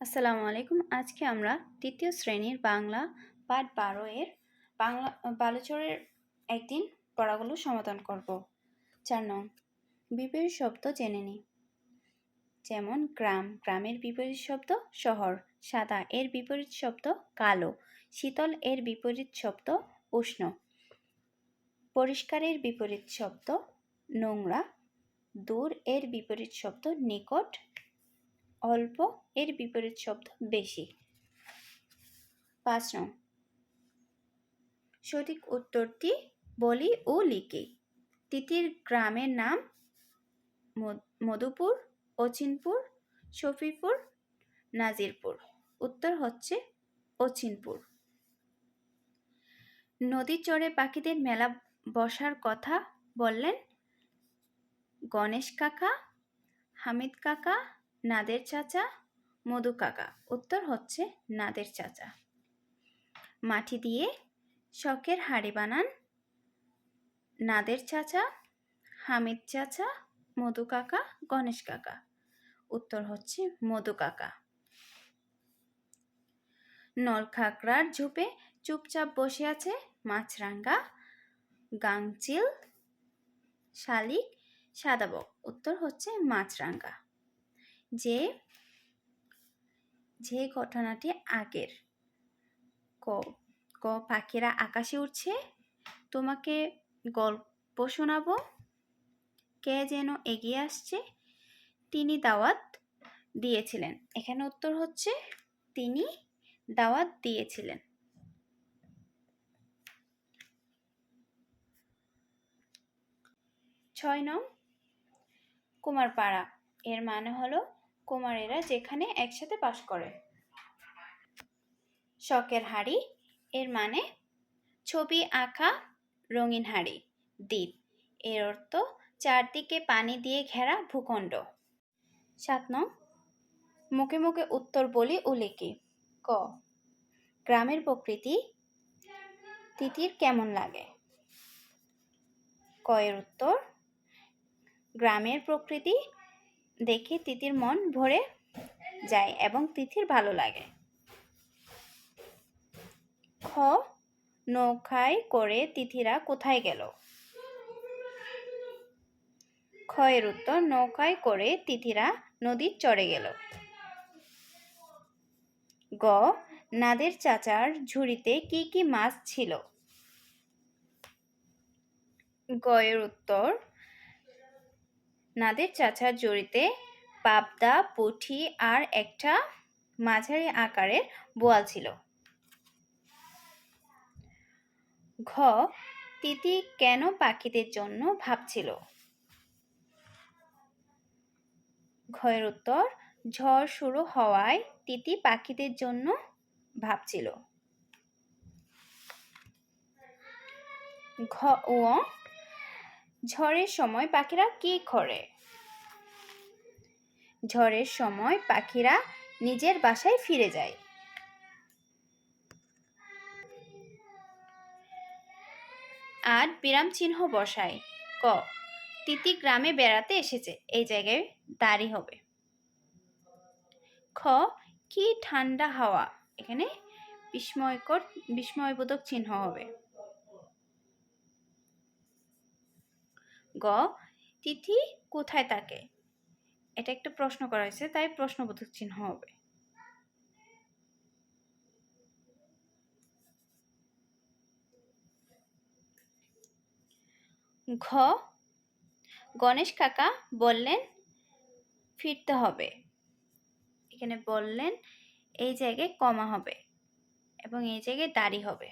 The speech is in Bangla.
আসসালামু আলাইকুম। আজকে আমরা তৃতীয় শ্রেণির বাংলা পাঠ বারো এর বাংলা, বালুচরের একদিন পড়াগুলো সমাধান করব। চার নং, বিপরীত শব্দ জেনে নিই যেমন, গ্রাম, গ্রামের বিপরীত শব্দ শহর, সাদা এর বিপরীত শব্দ কালো, শীতল এর বিপরীত শব্দ উষ্ণ, পরিষ্কারের বিপরীত শব্দ নোংরা, দূর এর বিপরীত শব্দ নিকট অল্প, এর বিপরীত শব্দ বেশি। পাঁচ নং। সঠিক উত্তরটি বলি ও লিখি। তিতির গ্রামের নাম মধ- মধুপুর, অচিনপুর, শফিপুর, নাজিরপুর। উত্তর হচ্ছে অচিনপুর। নদীর চরে পাখিদের মেলা বসার কথা বললেন গণেশ কাকা, হামিদ কাকা নাদের চাচা, মধু কাকা। উত্তর হচ্ছে নাদের চাচা। মাটি দিয়ে শখের হাড়ি বানান। নাদের চাচা, হামিদ চাচা, মধু কাকা, গণেশ কাকা। উত্তর হচ্ছে মধু কাকা। নলখাগড়ার ঝোপে চুপচাপ বসে আছে মাছরাঙ্গা গাংচিল, শালিক সাদাবক উত্তর হচ্ছে মাছরাঙ্গা যে যে ঘটনাটি আগের। ক ক, পাখিরা আকাশে উঠছে তোমাকে গল্প শোনাবো। কে যেন এগিয়ে আসছে, তিনি দাওয়াত দিয়েছিলেন। এখানে উত্তর হচ্ছে, তিনি দাওয়াত দিয়েছিলেন। ছয় নং কুমারপাড়া। এর মানে হলো কুমারেরা যেখানে একসাথে বাস করে। শখের হাড়ি, এর মানে ছবি আঁকা রঙিন হাড়ি দ্বীপ এর অর্থ চারদিকে পানি দিয়ে ঘেরা ভূখণ্ড। সাত নং, মুখে মুখে উত্তর বলি উল্লেখি। ক, গ্রামের প্রকৃতি তিতির কেমন লাগে? কয়ের উত্তর, গ্রামের প্রকৃতি দেখে তিতির মন ভরে যায় এবং তিথির ভালো লাগে। খ, নৌকায় করে তিথিরা কোথায় গেল? ক্ষয়ের উত্তর, নৌকায় করে তিথিরা নদীর চড়ে গেল। গ, নাদের চাচার ঝুড়িতে কি কি মাছ ছিল? গয়ের উত্তর নাদের চাচার জড়িতে পাবদা পুঁটি আর একটা মাঝারি আকারের বোয়াল ছিল। ঘ, তিতি কেন পাখিদের জন্য ভাবছিল? ঘয়ের উত্তর, ঝড় শুরু হওয়ায় তিতি পাখিদের জন্য ভাবছিল। ঘ ও ঝড়ের সময় পাখিরা কি করে? ঝড়ের সময় পাখিরা নিজের বাসায় ফিরে যায়। আর বিরাম চিহ্ন বসায়। ক, তিতি গ্রামে বেড়াতে এসেছে। এই জায়গায় দাঁড়ি হবে। খ, কি ঠান্ডা হাওয়া। এখানে বিস্ময়কর, বিস্ময়বোধক চিহ্ন হবে। গ, তিথি কোথায় থাকে এটা একটা প্রশ্ন করা হয়েছে, তাই প্রশ্নবোধক চিহ্ন হবে। ঘ, গণেশ কাকা বললেন, ফিরতে হবে। এখানে বললেন, এই জায়গায় কমা হবে এবং এই জায়গায় দাড়ি হবে।